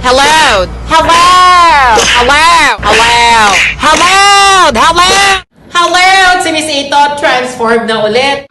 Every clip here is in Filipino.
Hello! Hello! Hello! Hello! Hello! Hello! Hello! Si Miss Ito, transform na.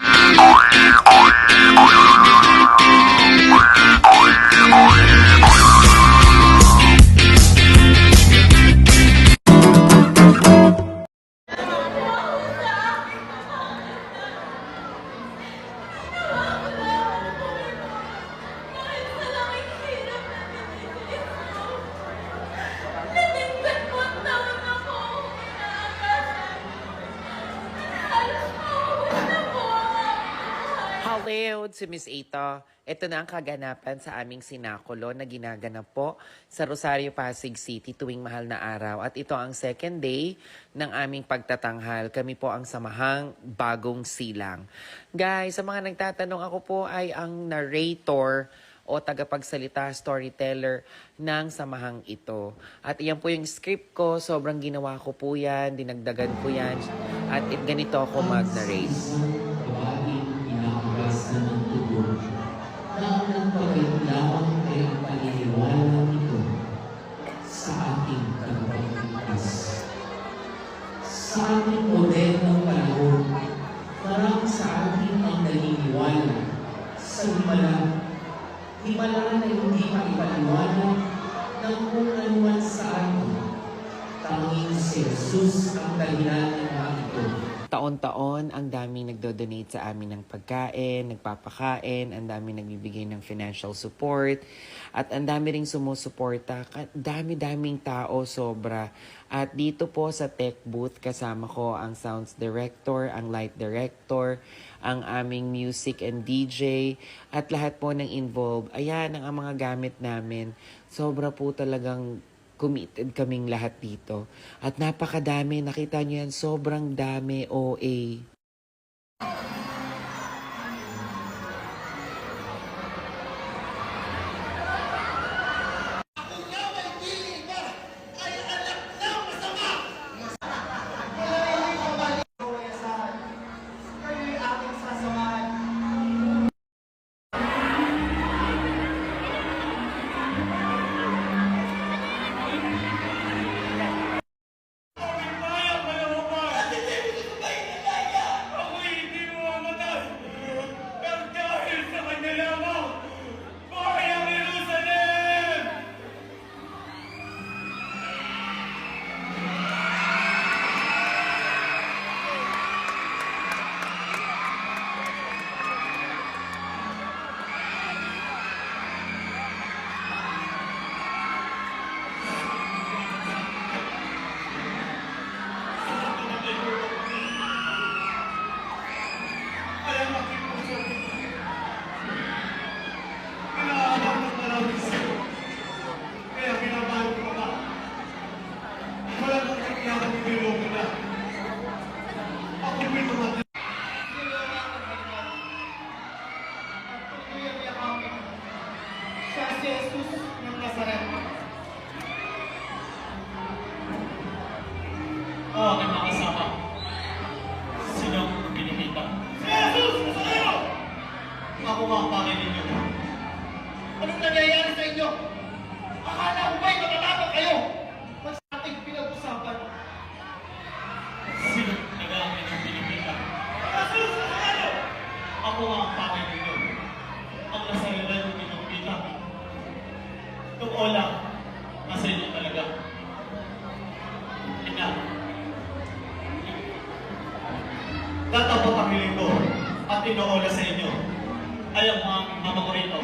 Hello, si Miss Ito. Ito na ang kaganapan sa aming sinakulo na ginaganap po sa Rosario, Pasig City tuwing mahal na araw. At ito ang second day ng aming pagtatanghal. Kami po ang samahang bagong silang. Guys, sa mga nagtatanong, ako po ay ang narrator o tagapagsalita, storyteller ng samahang ito. At iyan po yung script ko, sobrang ginawa ko po yan, dinagdagan ko yan, at it, ganito ako mag-narrate. Inaabrasan ng tugon na ang nagpagkailangan ay ang paniniwala nito sa ating tagapagligtas. Sa ating modernong panahon, marami sa atin ang naniniwala sa himala. Himala na hindi maipaliwanag ng kung anuman sa atin. Tanging si Jesus ang dahilan ng mga ito. Taon-taon, ang daming nagdo-donate sa amin ng pagkain, nagpapakain, ang daming nagbibigay ng financial support, at ang dami ring sumusuporta. Dami-daming tao, sobra. At dito po sa tech booth, kasama ko ang sounds director, ang light director, ang aming music and DJ, at lahat po ng involved. Ayan ang mga gamit namin. Sobra po talagang committed kaming lahat dito. At napakadami, nakita nyo yan, sobrang dami OA. At inoola sa inyo ay ang mga rito.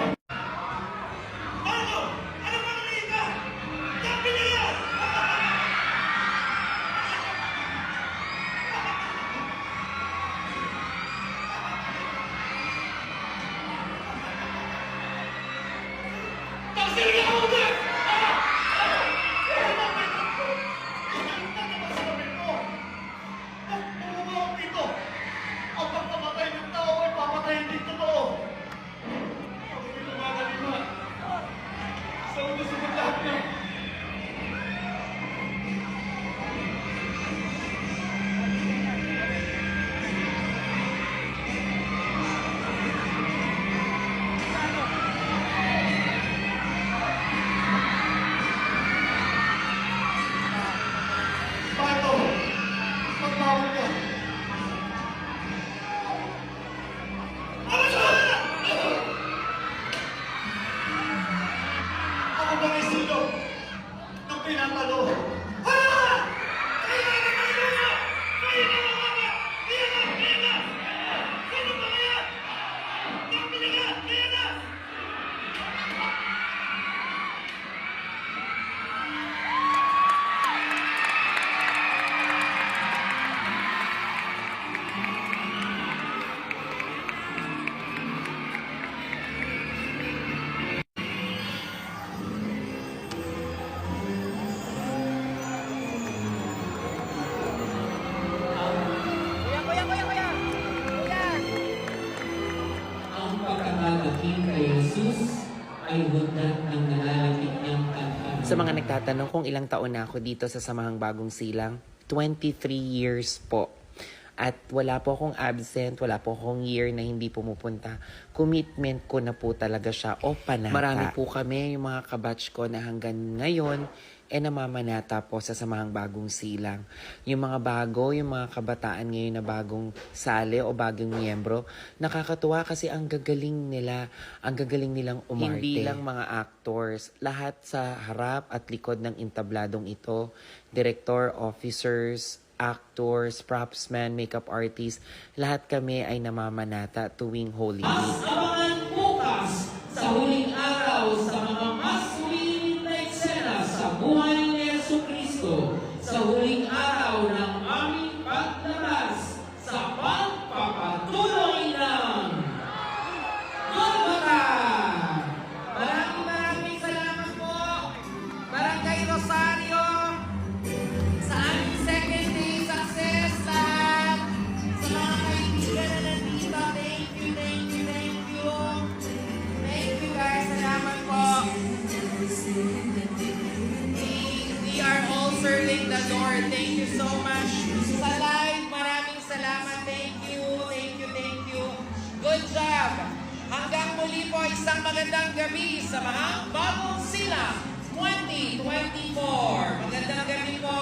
Nagtatanong kung ilang taon na ako dito sa Samahang Bagong Silang, 23 years po. At wala po akong absent, wala po akong year na hindi pumupunta. Commitment ko na po talaga siya o panata. Marami po kami, yung mga kabatch ko na hanggang ngayon, e namamanata po sa Samahang Bagong Silang. Yung mga bago, yung mga kabataan ngayon na bagong sali o bagong miyembro, nakakatuwa kasi ang gagaling nila, ang gagaling nilang umarte. Hindi lang mga actors, lahat sa harap at likod ng intabladong ito, director, officers, actors, propsmen, makeup artists, lahat kami ay namamanata tuwing Holy Week. abangan bukas sa huling Lord. Thank you so much. Sa live, maraming salamat. Thank you, thank you, thank you. Good job. Hanggang muli po, isang magandang gabi sa mga bagong sila 2024. Magandang gabi po.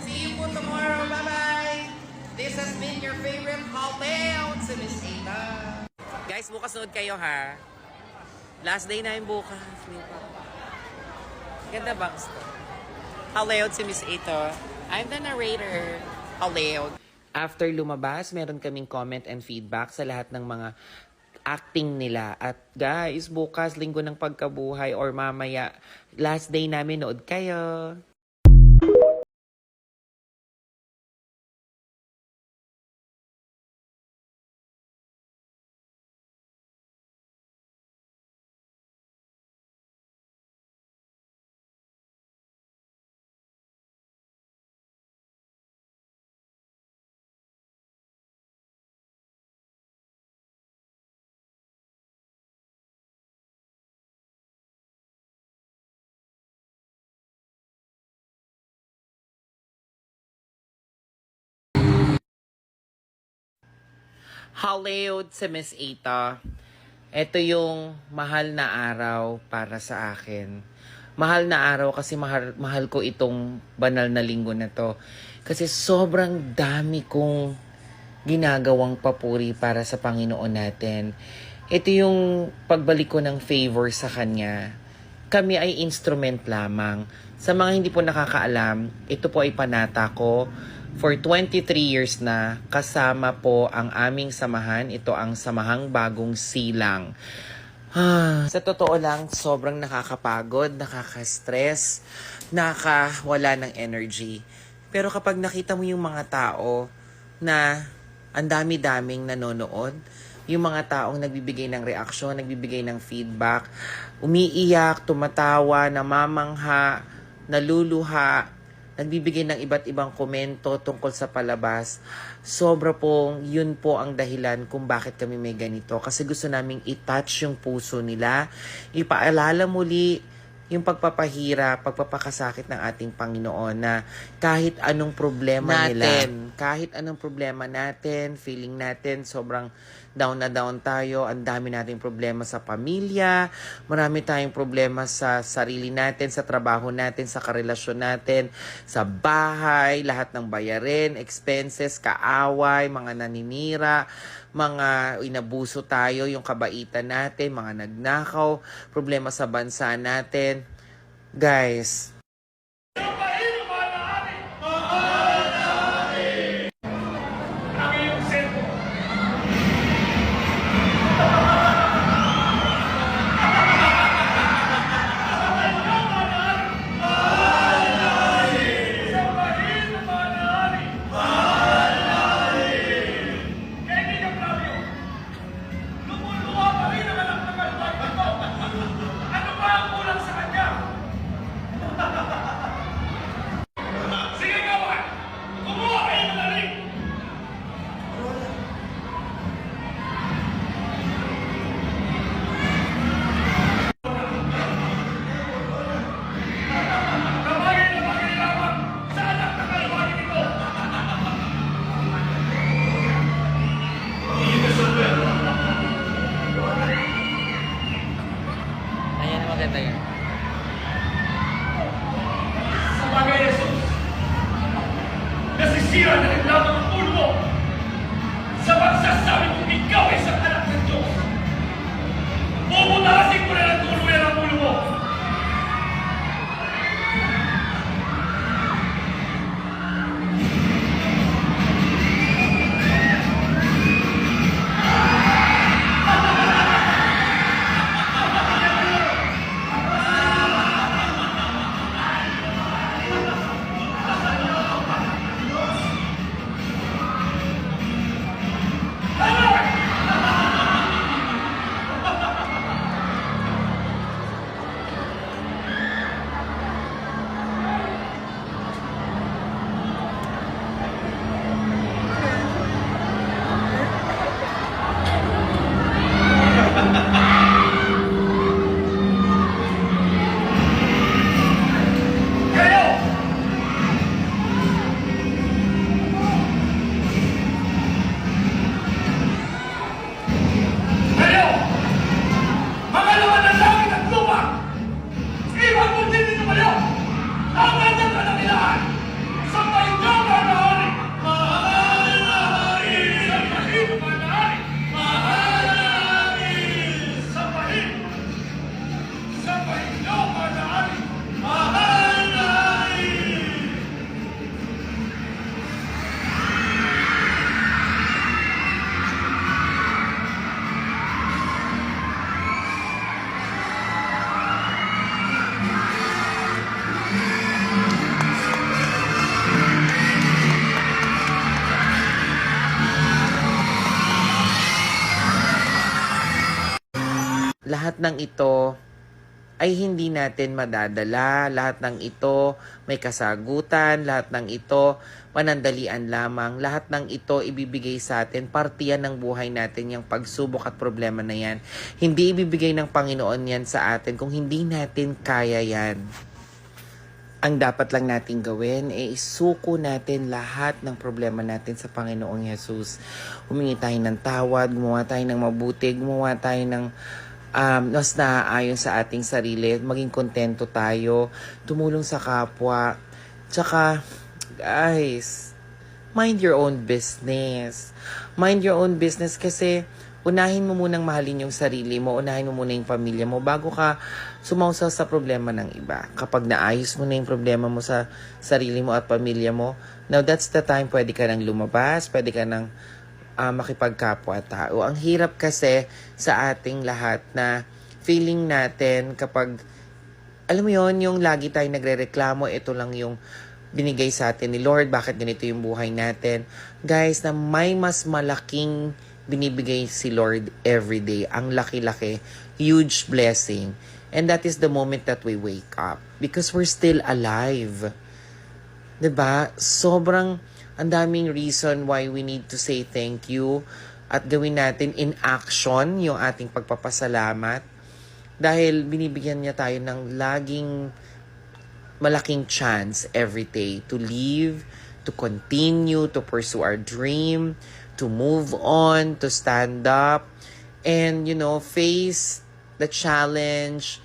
See you po tomorrow. Bye-bye. This has been your favorite Halteo si Miss Ada. Guys, bukas nood kayo ha. Last day namin bukas. Ganda bang Hello, si Miss Ito. I'm the narrator. Hello. After lumabas, meron kaming comment and feedback sa lahat ng mga acting nila. At guys, bukas, linggo ng pagkabuhay or mamaya, last day namin, nood kayo. Hallowed sa Miss Ita. Ito yung mahal na araw para sa akin. Mahal na araw kasi mahal, mahal ko itong banal na linggo na to. Kasi sobrang dami kong ginagawang papuri para sa Panginoon natin. Ito yung pagbalik ko ng favor sa Kanya. Kami ay instrument lamang. Sa mga hindi po nakakaalam, ito po ay panata ko for 23 years na kasama po ang aming samahan. Ito ang Samahang Bagong Silang. Sa totoo lang, sobrang nakakapagod, nakaka-stress, nakawala ng energy. Pero kapag nakita mo yung mga tao na ang dami-daming nanonood, yung mga taong nagbibigay ng reaksyon, nagbibigay ng feedback, umiiyak, tumatawa, namamangha, naluluha, nagbibigay ng iba't ibang komento tungkol sa palabas. Sobra pong yun po ang dahilan kung bakit kami may ganito. Kasi gusto naming i-touch yung puso nila, ipaalala muli yung pagpapahira, pagpapakasakit ng ating Panginoon na kahit anong problema nila, kahit anong problema natin, feeling natin, sobrang down na down tayo, ang dami nating problema sa pamilya, marami tayong problema sa sarili natin, sa trabaho natin, sa karelasyon natin, sa bahay, lahat ng bayarin, expenses, kaaway, mga naninira, mga inabuso tayo, yung kabaitan natin, mga nagnakaw, problema sa bansa natin, Guys, nasisira na lahat ng ito ay hindi natin madadala. Lahat ng ito may kasagutan. Lahat ng ito panandalian lamang. Lahat ng ito ibibigay sa atin. Partiyan ng buhay natin yung pagsubok at problema na yan. Hindi ibibigay ng Panginoon yan sa atin kung hindi natin kaya yan. Ang dapat lang natin gawin ay isuko natin lahat ng problema natin sa Panginoong Yesus. Humingi tayo ng tawad, gumawa tayo ng mabuti, gumawa tayo ng um, mas naaayon sa ating sarili, maging kontento tayo, tumulong sa kapwa. Tsaka, guys, mind your own business. Mind your own business kasi unahin mo munang mahalin yung sarili mo, unahin mo muna yung pamilya mo bago ka sumausaw sa problema ng iba. Kapag naayos mo na yung problema mo sa sarili mo at pamilya mo, now that's the time pwede ka nang lumabas, pwede ka nang ah, makipagkapwa-tao. Ang hirap kasi sa ating lahat na feeling natin kapag alam mo yon yung lagi tayo nagrereklamo, ito lang yung binigay sa atin ni Lord, bakit ganito yung buhay natin. Guys, na may mas malaking binibigay si Lord every day. Ang laki-laki, huge blessing. And that is the moment that we wake up. Because we're still alive. 'Di ba? Sobrang ang daming reason why we need to say thank you at gawin natin in action yung ating pagpapasalamat. Dahil binibigyan niya tayo ng laging malaking chance every day to live, to continue, to pursue our dream, to move on, to stand up, and, you know, face the challenge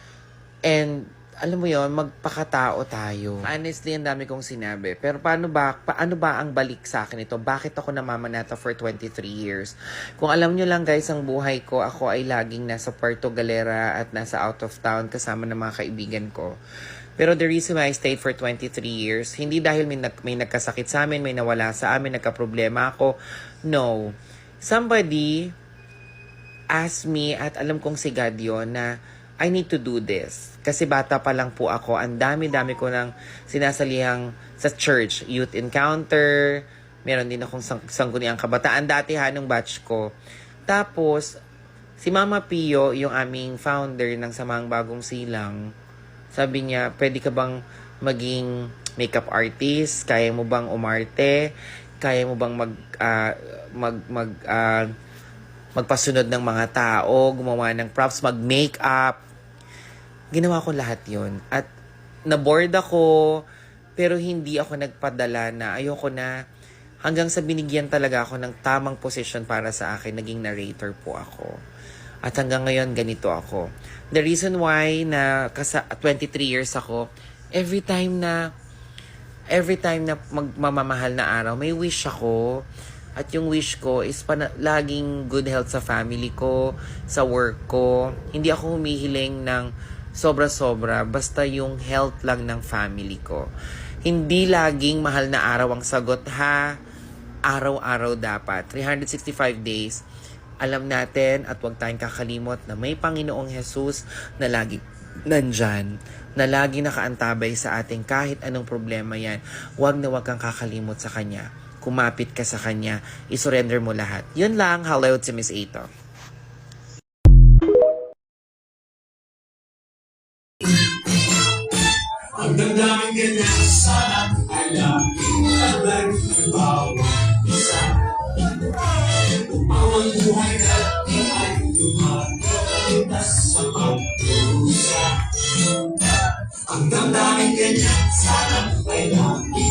and alam mo yon magpakatao tayo. Honestly, ang dami kong sinabi. Pero paano ba, paano ba ang balik sa akin ito? Bakit ako namamanata for 23 years? Kung alam nyo lang guys, ang buhay ko, ako ay laging nasa Puerto Galera at nasa out of town kasama ng mga kaibigan ko. Pero the reason why I stayed for 23 years, hindi dahil may, nag, may nagkasakit sa amin, may nawala sa amin, nagka-problema ako. No. Somebody asked me at alam kong si God yun na I need to do this. Kasi bata pa lang po ako. Ang dami-dami ko nang sinasalihang sa church. Youth encounter. Meron din akong sang- sangguniang kabataan. Dati ha, nung batch ko. Tapos, si Mama Pio, yung aming founder ng Samahang Bagong Silang, sabi niya, pwede ka bang maging makeup artist? Kaya mo bang umarte? Kaya mo bang mag, ah, mag, mag, ah, magpasunod ng mga tao, gumawa ng props, mag-makeup. Ginawa ko lahat yon At na-bored ako, pero hindi ako nagpadala na ayoko na hanggang sa binigyan talaga ako ng tamang position para sa akin, naging narrator po ako. At hanggang ngayon, ganito ako. The reason why na kasa 23 years ako, every time na every time na magmamahal na araw, may wish ako. At yung wish ko is pana- laging good health sa family ko, sa work ko. Hindi ako humihiling ng sobra-sobra, basta yung health lang ng family ko. Hindi laging mahal na araw ang sagot ha. Araw-araw dapat. 365 days. Alam natin at huwag tayong kakalimot na may Panginoong Jesus na lagi nandyan, na lagi nakaantabay sa ating kahit anong problema yan. Huwag na huwag kang kakalimot sa Kanya. Kumapit ka sa Kanya. Isurrender mo lahat. Yun lang. Hello to Miss Ito. Damdamin kanya sana ay laging tabag ng bawat isa. Bawang buhay natin ay lumalitas sa pagdusa. Ang damdamin kanya sana ay laging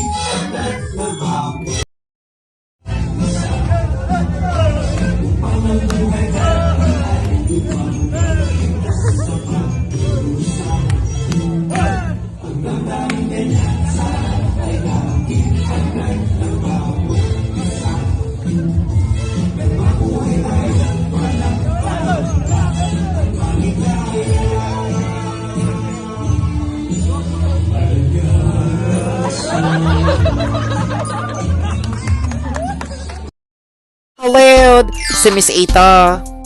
Si Miss Ito.